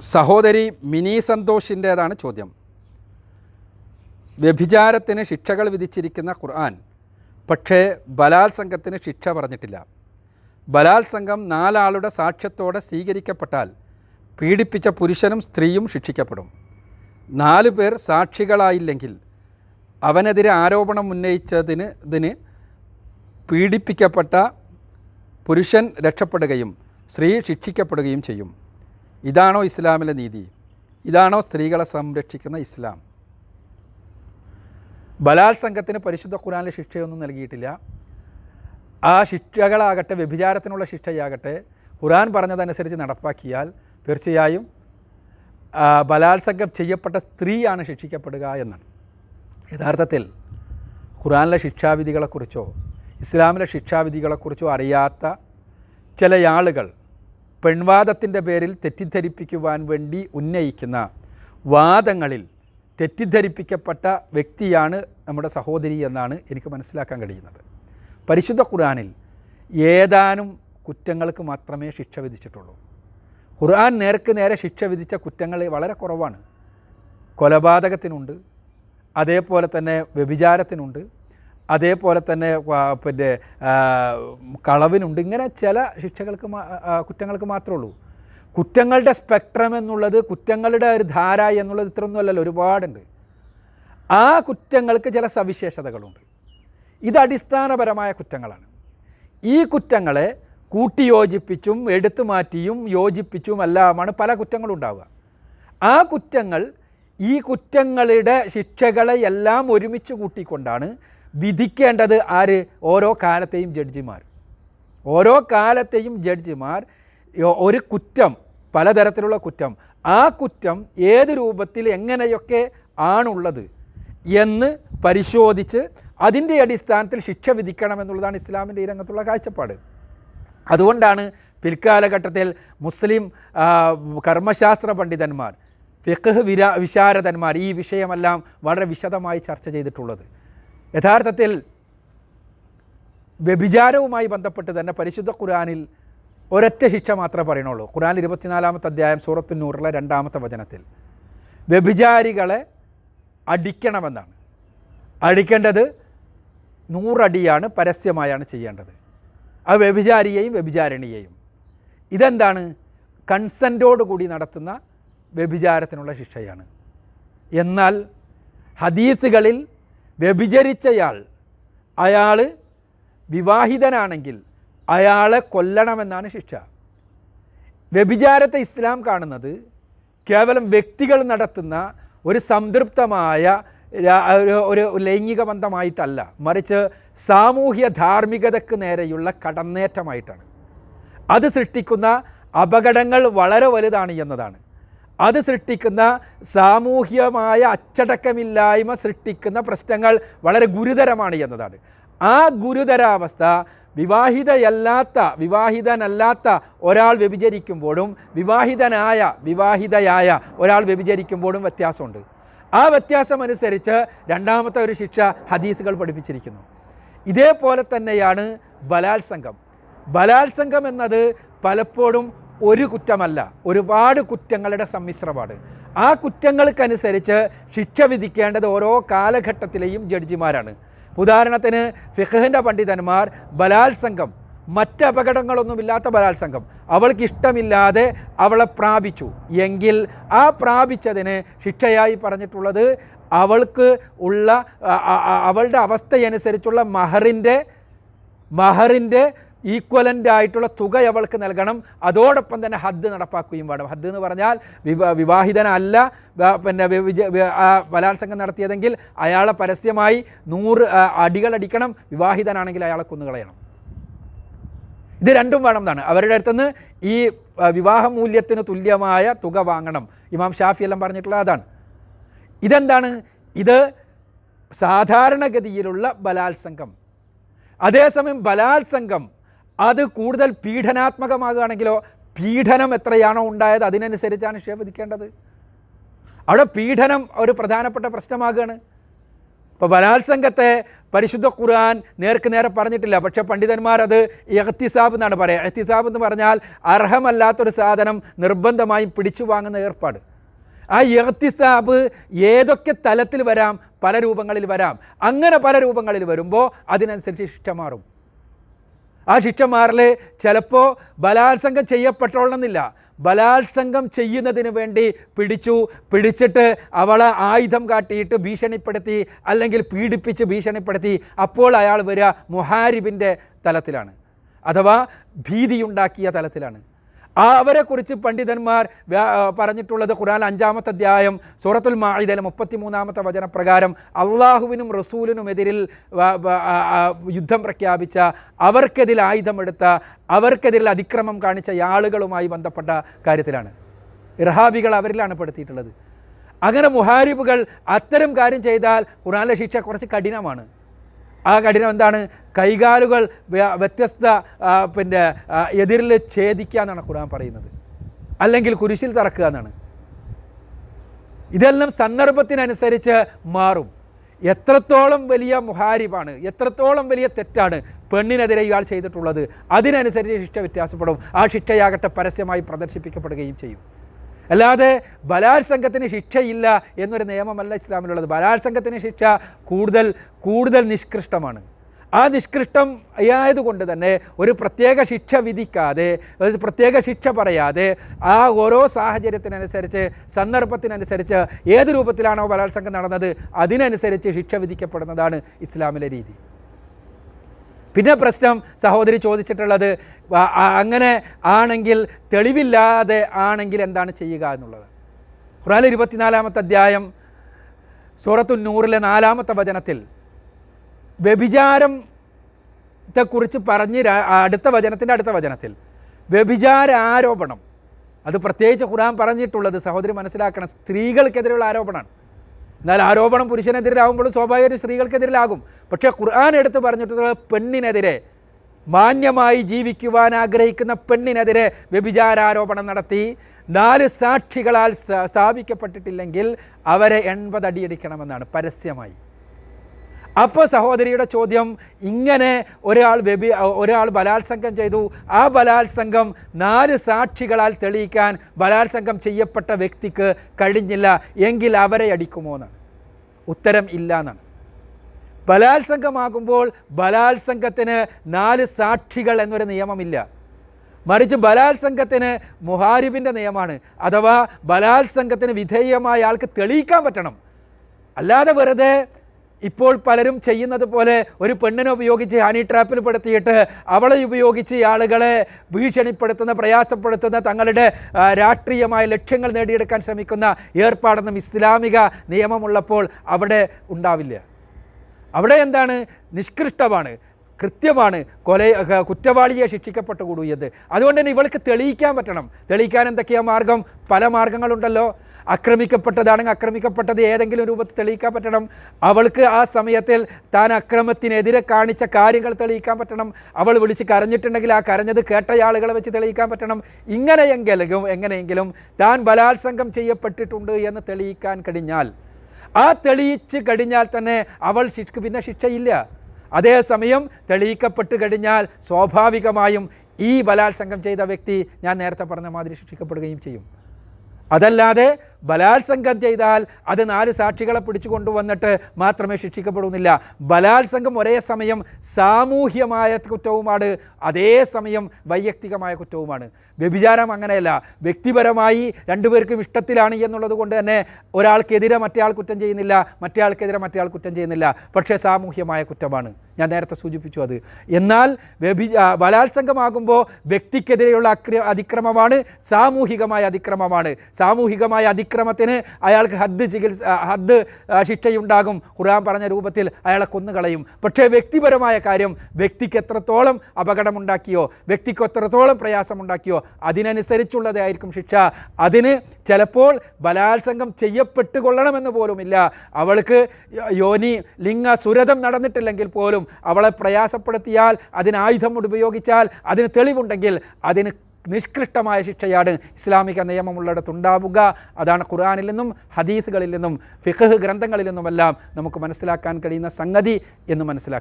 സഹോദരി മിനി സന്തോഷിന്റേതാണ് ചോദ്യം. വ്യഭിചാരത്തിന് ശിക്ഷകൾ വിധിച്ചിരിക്കുന്ന ഖുർആൻ പക്ഷേ ബലാത്സംഗത്തിന് ശിക്ഷ പറഞ്ഞിട്ടില്ല. ബലാത്സംഗം നാലാളുടെ സാക്ഷ്യത്തോടെ സ്വീകരിക്കപ്പെട്ടാൽ പീഡിപ്പിച്ച പുരുഷനും സ്ത്രീയും ശിക്ഷിക്കപ്പെടും. നാലു പേർ സാക്ഷികളായില്ലെങ്കിൽ അവനെതിരെ ആരോപണം ഉന്നയിച്ചതിന് ഇതിന് പീഡിപ്പിക്കപ്പെട്ട പുരുഷൻ രക്ഷപ്പെടുകയും സ്ത്രീ ശിക്ഷിക്കപ്പെടുകയും ചെയ്യും. ഇതാണോ ഇസ്ലാമിലെ നീതി? ഇതാണോ സ്ത്രീകളെ സംരക്ഷിക്കുന്ന ഇസ്ലാം? ബലാത്സംഗത്തിന് പരിശുദ്ധ ഖുറാനിലെ ശിക്ഷയൊന്നും നൽകിയിട്ടില്ല. ആ ശിക്ഷകളാകട്ടെ വ്യഭിചാരത്തിനുള്ള ശിക്ഷയാകട്ടെ ഖുറാൻ പറഞ്ഞതനുസരിച്ച് നടപ്പാക്കിയാൽ തീർച്ചയായും ബലാത്സംഗം ചെയ്യപ്പെട്ട സ്ത്രീയാണ് ശിക്ഷിക്കപ്പെടുക എന്നാണ്. യഥാർത്ഥത്തിൽ ഖുറാനിലെ ശിക്ഷാവിധികളെക്കുറിച്ചോ ഇസ്ലാമിലെ ശിക്ഷാവിധികളെക്കുറിച്ചോ അറിയാത്ത ചില ആളുകൾ പെൺവാദത്തിന്റെ പേരിൽ തെറ്റിദ്ധരിപ്പിക്കുവാൻ വേണ്ടി ഉന്നയിക്കുന്ന വാദങ്ങളിൽ തെറ്റിദ്ധരിപ്പിക്കപ്പെട്ട വ്യക്തിയാണ് നമ്മുടെ സഹോദരി എന്നാണ് എനിക്ക് മനസ്സിലാക്കാൻ കഴിയുന്നത്. പരിശുദ്ധ ഖുർആാനിൽ ഏതാനും കുറ്റങ്ങൾക്ക് മാത്രമേ ശിക്ഷ വിധിച്ചിട്ടുള്ളൂ. ഖുർആൻ നേർക്ക് നേരെ ശിക്ഷ വിധിച്ച കുറ്റങ്ങൾ വളരെ കുറവാണ്. കൊലപാതകത്തിനുണ്ട്. അതേപോലെ തന്നെ വ്യഭിചാരത്തിനുണ്ട്. അതേപോലെ തന്നെ പിന്നെ കളവിനുണ്ട്. ഇങ്ങനെ ചില ശിക്ഷകൾക്ക് കുറ്റങ്ങൾക്ക് മാത്രമേ ഉള്ളൂ. കുറ്റങ്ങളുടെ സ്പെക്ട്രം എന്നുള്ളത് കുറ്റങ്ങളുടെ ഒരു ധാര എന്നുള്ളത് ഇത്രയൊന്നും അല്ലല്ലോ ഒരുപാടുണ്ട്. ആ കുറ്റങ്ങൾക്ക് ചില സവിശേഷതകളുണ്ട്. ഇത് അടിസ്ഥാനപരമായ കുറ്റങ്ങളാണ്. ഈ കുറ്റങ്ങളെ കൂട്ടിയോജിപ്പിച്ചും എടുത്തു മാറ്റിയും യോജിപ്പിച്ചും എല്ലാമാണ് പല കുറ്റങ്ങളും ഉണ്ടാവുക. ആ കുറ്റങ്ങൾ ഈ കുറ്റങ്ങളുടെ ശിക്ഷകളെ എല്ലാം ഒരുമിച്ച് കൂട്ടിക്കൊണ്ടാണ് വിധിക്കേണ്ടത് ആര്? ഓരോ കാലത്തെയും ജഡ്ജിമാർ. ഓരോ കാലത്തെയും ജഡ്ജിമാർ ഒരു കുറ്റം പലതരത്തിലുള്ള കുറ്റം. ആ കുറ്റം ഏത് രൂപത്തിൽ എങ്ങനെയൊക്കെ ആണുള്ളത് എന്ന് പരിശോധിച്ച് അതിന്റെ അടിസ്ഥാനത്തിൽ ശിക്ഷ വിധിക്കണമെന്നുള്ളതാണ് ഇസ്ലാമിന്റെ ഈ രംഗത്തുള്ള കാഴ്ചപ്പാട്. അതുകൊണ്ടാണ് പിൽക്കാലഘട്ടത്തിൽ മുസ്ലിം കർമ്മശാസ്ത്ര പണ്ഡിതന്മാർ ഫിഖ് വിരാ വിശാരദന്മാർ ഈ വിഷയമെല്ലാം വളരെ വിശദമായി ചർച്ച ചെയ്തിട്ടുള്ളത്. യഥാർത്ഥത്തിൽ വ്യഭിചാരവുമായി ബന്ധപ്പെട്ട് തന്നെ പരിശുദ്ധ ഖുർആനിൽ ഒരൊറ്റ ശിക്ഷ മാത്രമേ പറയണുള്ളൂ ഖുർആൻ ഇരുപത്തിനാലാമത്തെ അധ്യായം സൂറത്തുനൂറിലെ രണ്ടാമത്തെ വചനത്തിൽ വ്യഭിചാരികളെ അടിക്കണമെന്നാണ്. അടിക്കേണ്ടത് നൂറടിയാണ് പരസ്യമായാണ് ചെയ്യേണ്ടത്. ആ വ്യഭിചാരിയെയും വ്യഭിചാരിണിയെയും. ഇതെന്താണ്? കൺസെന്റോട് കൂടി നടത്തുന്ന വ്യഭിചാരത്തിനുള്ള ശിക്ഷയാണ്. എന്നാൽ ഹദീസുകളിൽ വ്യഭിചരിച്ചയാൾ. അയാൾ വിവാഹിതനാണെങ്കിൽ അയാളെ കൊല്ലണമെന്നാണ് ശിക്ഷ. വ്യഭിചാരത്തെ ഇസ്ലാം കാണുന്നത് കേവലം വ്യക്തികൾ നടത്തുന്ന ഒരു സംതൃപ്തമായ ഒരു ലൈംഗിക ബന്ധമായിട്ടല്ല മറിച്ച് സാമൂഹ്യ ധാർമ്മികതയ്ക്ക് നേരെയുള്ള കടന്നേറ്റമായിട്ടാണ്. അത് സൃഷ്ടിക്കുന്ന അപകടങ്ങൾ വളരെ വലുതാണ് എന്നതാണ്. അത് സൃഷ്ടിക്കുന്ന സാമൂഹ്യമായ അച്ചടക്കമില്ലായ്മ സൃഷ്ടിക്കുന്ന പ്രശ്നങ്ങൾ വളരെ ഗുരുതരമാണ് എന്നതാണ്. ആ ഗുരുതരാവസ്ഥ വിവാഹിതയല്ലാത്ത വിവാഹിതനല്ലാത്ത ഒരാൾ വ്യഭിചരിക്കുമ്പോഴും വിവാഹിതനായ വിവാഹിതയായ ഒരാൾ വ്യഭിചരിക്കുമ്പോഴും വ്യത്യാസമുണ്ട്. ആ വ്യത്യാസം അനുസരിച്ച് രണ്ടാമത്തെ ഒരു ശിക്ഷ ഹദീസുകൾ പഠിപ്പിച്ചിരിക്കുന്നു. ഇതേപോലെ തന്നെയാണ് ബലാത്സംഗം. ബലാത്സംഗം എന്നത് പലപ്പോഴും ഒരു കുറ്റമല്ല ഒരുപാട് കുറ്റങ്ങളുടെ സമ്മിശ്രമാണ്. ആ കുറ്റങ്ങൾക്കനുസരിച്ച് ശിക്ഷ വിധിക്കേണ്ടത് ഓരോ കാലഘട്ടത്തിലെയും ജഡ്ജിമാരാണ്. ഉദാഹരണത്തിന് ഫിഖഹിന്റെ പണ്ഡിതന്മാർ ബലാത്സംഗം മറ്റ് അപകടങ്ങളൊന്നുമില്ലാത്ത ബലാത്സംഗം. അവൾക്ക് ഇഷ്ടമില്ലാതെ അവളെ പ്രാപിച്ചു. എങ്കിൽ ആ പ്രാപിച്ചതിന് ശിക്ഷയായി പറഞ്ഞിട്ടുള്ളത് അവൾക്ക് ഉള്ള അവളുടെ അവസ്ഥയനുസരിച്ചുള്ള മഹറിന്റെ മഹറിന്റെ ഈക്വലന്റ് ആയിട്ടുള്ള തുക അവൾക്ക് നൽകണം. അതോടൊപ്പം തന്നെ ഹദ് നടപ്പാക്കുകയും വേണം. ഹദ് എന്ന് പറഞ്ഞാൽ വിവാ വിവാഹിതനല്ല പിന്നെ ബലാത്സംഗം നടത്തിയതെങ്കിൽ അയാളെ പരസ്യമായി നൂറ് അടികളടിക്കണം വിവാഹിതനാണെങ്കിൽ അയാളെ കൊന്നുകളയണം. ഇത് രണ്ടും വേണം എന്നാണ്. അവരുടെ അടുത്തുനിന്ന് ഈ വിവാഹ മൂല്യത്തിന് തുല്യമായ തുക വാങ്ങണം. ഇമാം ഷാഫി എല്ലാം പറഞ്ഞിട്ടുള്ള അതാണ്. ഇതെന്താണ്? ഇത് സാധാരണഗതിയിലുള്ള ബലാത്സംഗം. അതേസമയം ബലാത്സംഗം അത് കൂടുതൽ പീഡനാത്മകമാകുകയാണെങ്കിലോ പീഡനം എത്രയാണോ ഉണ്ടായത് അതിനനുസരിച്ചാണ് ശിക്ഷ വിധിക്കേണ്ടത്. അവിടെ പീഡനം ഒരു പ്രധാനപ്പെട്ട പ്രശ്നമാകുകയാണ്. ഇപ്പോൾ ബലാത്സംഗത്തെ പരിശുദ്ധ ഖുർആൻ നേർക്ക് നേരെ പറഞ്ഞിട്ടില്ല. പക്ഷെ പണ്ഡിതന്മാർ അത് എഹ്തിസാബ് എന്നാണ് പറയുക എഹ്തിസാബ് എന്ന് പറഞ്ഞാൽ അർഹമല്ലാത്തൊരു സാധനം നിർബന്ധമായും പിടിച്ചു വാങ്ങുന്ന ഏർപ്പാട്. ആ എഹ്തിസാബ് ഏതൊക്കെ തലത്തിൽ വരാം? പല രൂപങ്ങളിൽ വരാം. അങ്ങനെ പല രൂപങ്ങളിൽ വരുമ്പോൾ അതിനനുസരിച്ച് ഇഷ്ടമാറും മാറും. ആ ശിക്ഷ മാറൽ ചിലപ്പോൾ ബലാത്സംഗം ചെയ്യപ്പെട്ടോളണമെന്നില്ല ബലാത്സംഗം ചെയ്യുന്നതിന് വേണ്ടി പിടിച്ചു പിടിച്ചിട്ട് അവളെ ആയുധം കാട്ടിയിട്ട് ഭീഷണിപ്പെടുത്തി അല്ലെങ്കിൽ പീഡിപ്പിച്ച് ഭീഷണിപ്പെടുത്തി അപ്പോൾ അയാൾ വരിക മുഹാരിബിന്റെ തലത്തിലാണ്. അഥവാ ഭീതിയുണ്ടാക്കിയ തലത്തിലാണ്. അവരെക്കുറിച്ച് പണ്ഡിതന്മാർ പറഞ്ഞിട്ടുള്ളത് ഖുറാൻ അഞ്ചാമത്തെ അധ്യായം സൂറത്തുൽ മാഇദയിലെ മുപ്പത്തിമൂന്നാമത്തെ വചനപ്രകാരം അള്ളാഹുവിനും റസൂലിനുമെതിരിൽ യുദ്ധം പ്രഖ്യാപിച്ച അവർക്കെതിൽ ആയുധമെടുത്ത അവർക്കെതിരിൽ അതിക്രമം കാണിച്ച ആളുകളുമായി ബന്ധപ്പെട്ട കാര്യത്തിലാണ്. ഇർഹാബികൾ അവരിലാണ് പെടുത്തിയിട്ടുള്ളത്. അങ്ങനെ മുഹാരിബുകൾ അത്തരം കാര്യം ചെയ്താൽ ഖുറാനിലെ ശിക്ഷ കുറച്ച് കഠിനമാണ്. ആ കഠിനം എന്താണ്? കൈകാലുകൾ വ്യ- വ്യത്യസ്ത പിന്നെ എതിരിൽ ഛേദിക്കുക എന്നാണ് ഖുർആൻ പറയുന്നത്. അല്ലെങ്കിൽ കുരിശിൽ തറക്കുക എന്നാണ്. ഇതെല്ലാം സന്ദർഭത്തിനനുസരിച്ച് മാറും. എത്രത്തോളം വലിയ മുഹാരിബാണ് എത്രത്തോളം വലിയ തെറ്റാണ് പെണ്ണിനെതിരെ ഇയാൾ ചെയ്തിട്ടുള്ളത്. അതിനനുസരിച്ച് ശിക്ഷ വ്യത്യാസപ്പെടും. ആ ശിക്ഷയാകട്ടെ പരസ്യമായി പ്രദർശിപ്പിക്കപ്പെടുകയും ചെയ്യും. അല്ലാതെ ബലാത്സംഗത്തിന് ശിക്ഷയില്ല എന്നൊരു നിയമമല്ല ഇസ്ലാമിലുള്ളത്. ബലാത്സംഗത്തിന് ശിക്ഷ കൂടുതൽ കൂടുതൽ നിഷ്കൃഷ്ടമാണ്. ആ നിഷ്കൃഷ്ടം ആയതുകൊണ്ട് തന്നെ ഒരു പ്രത്യേക ശിക്ഷ വിധിക്കാതെ ഒരു പ്രത്യേക ശിക്ഷ പറയാതെ ആ ഓരോ സാഹചര്യത്തിനനുസരിച്ച് സന്ദർഭത്തിനനുസരിച്ച് ഏത് രൂപത്തിലാണോ ബലാത്സംഗം നടന്നത് അതിനനുസരിച്ച് ശിക്ഷ വിധിക്കപ്പെടുന്നതാണ് ഇസ്ലാമിലെ രീതി. പിന്നെ പ്രശ്നം സഹോദരി ചോദിച്ചിട്ടുള്ളത് അങ്ങനെ ആണെങ്കിൽ തെളിവില്ലാതെ ആണെങ്കിൽ എന്താണ് ചെയ്യുക എന്നുള്ളത്. ഖുറാൻ ഇരുപത്തിനാലാമത്തെ അധ്യായം സൂറത്തു നൂറിലെ നാലാമത്തെ വചനത്തിൽ വ്യഭിചാരത്തെക്കുറിച്ച് പറഞ്ഞ് ര- അടുത്ത വചനത്തിന്റെ അടുത്ത വചനത്തിൽ വ്യഭിചാര ആരോപണം അത് പ്രത്യേകിച്ച് ഖുറാൻ പറഞ്ഞിട്ടുള്ളത് സഹോദരി മനസ്സിലാക്കണം സ്ത്രീകൾക്കെതിരെയുള്ള ആരോപണമാണ്. എന്നാൽ ആരോപണം പുരുഷനെതിരാകുമ്പോൾ സ്വാഭാവികമായും സ്ത്രീകൾക്കെതിരിലാകും. പക്ഷേ ഖുർആൻ എടുത്ത് പറഞ്ഞിട്ടുള്ള പെണ്ണിനെതിരെ മാന്യമായി ജീവിക്കുവാൻ ആഗ്രഹിക്കുന്ന പെണ്ണിനെതിരെ വ്യഭിചാരാരോപണം നടത്തി. നാല് സാക്ഷികളാൽ സ്ഥാപിക്കപ്പെട്ടിട്ടില്ലെങ്കിൽ അവരെ എൺപത് അടിയടിക്കണമെന്നാണ് പരസ്യമായി. അപ്പോൾ സഹോദരിയുടെ ചോദ്യം ഇങ്ങനെ ഒരാൾ വ്യഭി ഒരാൾ ബലാത്സംഗം ചെയ്തു. ആ ബലാത്സംഗം നാല് സാക്ഷികളാൽ തെളിയിക്കാൻ ബലാത്സംഗം ചെയ്യപ്പെട്ട വ്യക്തിക്ക് കഴിഞ്ഞില്ല. എങ്കിൽ അവരെ അടിക്കുമോ എന്നാണ് ഉത്തരം ഇല്ല എന്നാണ്. ബലാത്സംഗമാകുമ്പോൾ ബലാത്സംഗത്തിന് നാല് സാക്ഷികൾ എന്നൊരു നിയമമില്ല. മറിച്ച് ബലാത്സംഗത്തിന് മുഹാരിബിന്റെ നിയമമാണ്. അഥവാ ബലാത്സംഗത്തിന് വിധേയമായ ആൾക്ക് തെളിയിക്കാൻ പറ്റണം. അല്ലാതെ വെറുതെ ഇപ്പോൾ പലരും ചെയ്യുന്നത് പോലെ ഒരു പെണ്ണിനെ ഉപയോഗിച്ച് ഹണി ട്രാപ്പിൽ പെടുത്തിയിട്ട് അവളെ ഉപയോഗിച്ച് ആളുകളെ ഭീഷണിപ്പെടുത്തുന്ന പ്രയാസപ്പെടുത്തുന്ന തങ്ങളുടെ രാഷ്ട്രീയമായ ലക്ഷ്യങ്ങൾ നേടിയെടുക്കാൻ ശ്രമിക്കുന്ന ഏർപ്പാടൊന്നും ഇസ്ലാമിക നിയമമുള്ളപ്പോൾ അവിടെ ഉണ്ടാവില്ല. അവിടെ എന്താണ്? നിഷ്കൃഷ്ടമാണ് കൃത്യമാണ് കൊല കുറ്റവാളിയെ ശിക്ഷിക്കപ്പെട്ടുകൂടിയത്. അതുകൊണ്ട് തന്നെ ഇവൾക്ക് തെളിയിക്കാൻ പറ്റണം. തെളിയിക്കാൻ എന്തൊക്കെയാ മാർഗം? പല മാർഗങ്ങളുണ്ടല്ലോ. ആക്രമിക്കപ്പെട്ടതാണെങ്കിൽ ആക്രമിക്കപ്പെട്ടത് ഏതെങ്കിലും രൂപത്തിൽ തെളിയിക്കാൻ പറ്റണം. അവൾക്ക് ആ സമയത്തിൽ താൻ അക്രമത്തിനെതിരെ കാണിച്ച കാര്യങ്ങൾ തെളിയിക്കാൻ പറ്റണം. അവൾ വിളിച്ച് കരഞ്ഞിട്ടുണ്ടെങ്കിൽ ആ കരഞ്ഞത് കേട്ടയാളുകളെ വെച്ച് തെളിയിക്കാൻ പറ്റണം. ഇങ്ങനെയെങ്കിലും എങ്ങനെയെങ്കിലും താൻ ബലാത്സംഗം ചെയ്യപ്പെട്ടിട്ടുണ്ട് എന്ന് തെളിയിക്കാൻ കഴിഞ്ഞാൽ ആ തെളിയിച്ച് കഴിഞ്ഞാൽ തന്നെ അവൾ ശിക്ഷ പിന്നെ ശിക്ഷയില്ല. അതേസമയം തെളിയിക്കപ്പെട്ട് കഴിഞ്ഞാൽ സ്വാഭാവികമായും ഈ ബലാത്സംഗം ചെയ്ത വ്യക്തി ഞാൻ നേരത്തെ പറഞ്ഞ മാതിരി ശിക്ഷിക്കപ്പെടുകയും ചെയ്യും. അതല്ലാതെ ബലാത്സംഗം ചെയ്താൽ അത് നാല് സാക്ഷികളെ പിടിച്ചു കൊണ്ടുവന്നിട്ട് മാത്രമേ ശിക്ഷിക്കപ്പെടുന്നില്ല. ബലാത്സംഗം ഒരേ സമയം സാമൂഹ്യമായ കുറ്റവുമാണ് അതേസമയം വൈയക്തികമായ കുറ്റവുമാണ്. വ്യഭിചാരം അങ്ങനെയല്ല. വ്യക്തിപരമായി രണ്ടുപേർക്കും ഇഷ്ടത്തിലാണ് എന്നുള്ളത് കൊണ്ട് തന്നെ ഒരാൾക്കെതിരെ മറ്റേയാൾ കുറ്റം ചെയ്യുന്നില്ല മറ്റേയാൾക്കെതിരെ മറ്റേയാൾ കുറ്റം ചെയ്യുന്നില്ല. പക്ഷേ സാമൂഹ്യമായ കുറ്റമാണ്. ഞാൻ നേരത്തെ സൂചിപ്പിച്ചു അത്. എന്നാൽ വ്യഭി ബലാത്സംഗമാകുമ്പോൾ വ്യക്തിക്കെതിരെയുള്ള അക്ര അതിക്രമമാണ് സാമൂഹികമായ അതിക്രമമാണ്. സാമൂഹികമായ അതിക്രമത്തിന് അയാൾക്ക് ഹദ് ചികിത്സ ഹദ് ശിക്ഷയുണ്ടാകും. ഖുർആൻ പറഞ്ഞ രൂപത്തിൽ അയാളെ കൊന്നുകളയും. പക്ഷേ വ്യക്തിപരമായ കാര്യം വ്യക്തിക്ക് എത്രത്തോളം അപകടമുണ്ടാക്കിയോ വ്യക്തിക്ക് എത്രത്തോളം പ്രയാസമുണ്ടാക്കിയോ അതിനനുസരിച്ചുള്ളതായിരിക്കും ശിക്ഷ. അതിന് ചിലപ്പോൾ ബലാത്സംഗം ചെയ്യപ്പെട്ടു കൊള്ളണമെന്ന് പോലുമില്ല. അവൾക്ക് യോനി ലിംഗ സുരതം നടന്നിട്ടില്ലെങ്കിൽ പോലും അവളെ പ്രയാസപ്പെടുത്തിയാൽ അതിന് ആയുധം ഉപയോഗിച്ചാൽ അതിന് തെളിവുണ്ടെങ്കിൽ അതിന് നിഷ്കൃഷ്ടമായ ശിക്ഷയാണ് ഇസ്ലാമിക നിയമമുള്ളിടത്തുണ്ടാവുക. അതാണ് ഖുർആാനിൽ നിന്നും ഹദീസുകളിൽ നിന്നും ഫിഖ് ഗ്രന്ഥങ്ങളിൽ നിന്നുമെല്ലാം നമുക്ക് മനസ്സിലാക്കാൻ കഴിയുന്ന സംഗതി എന്ന് മനസ്സിലാക്കുക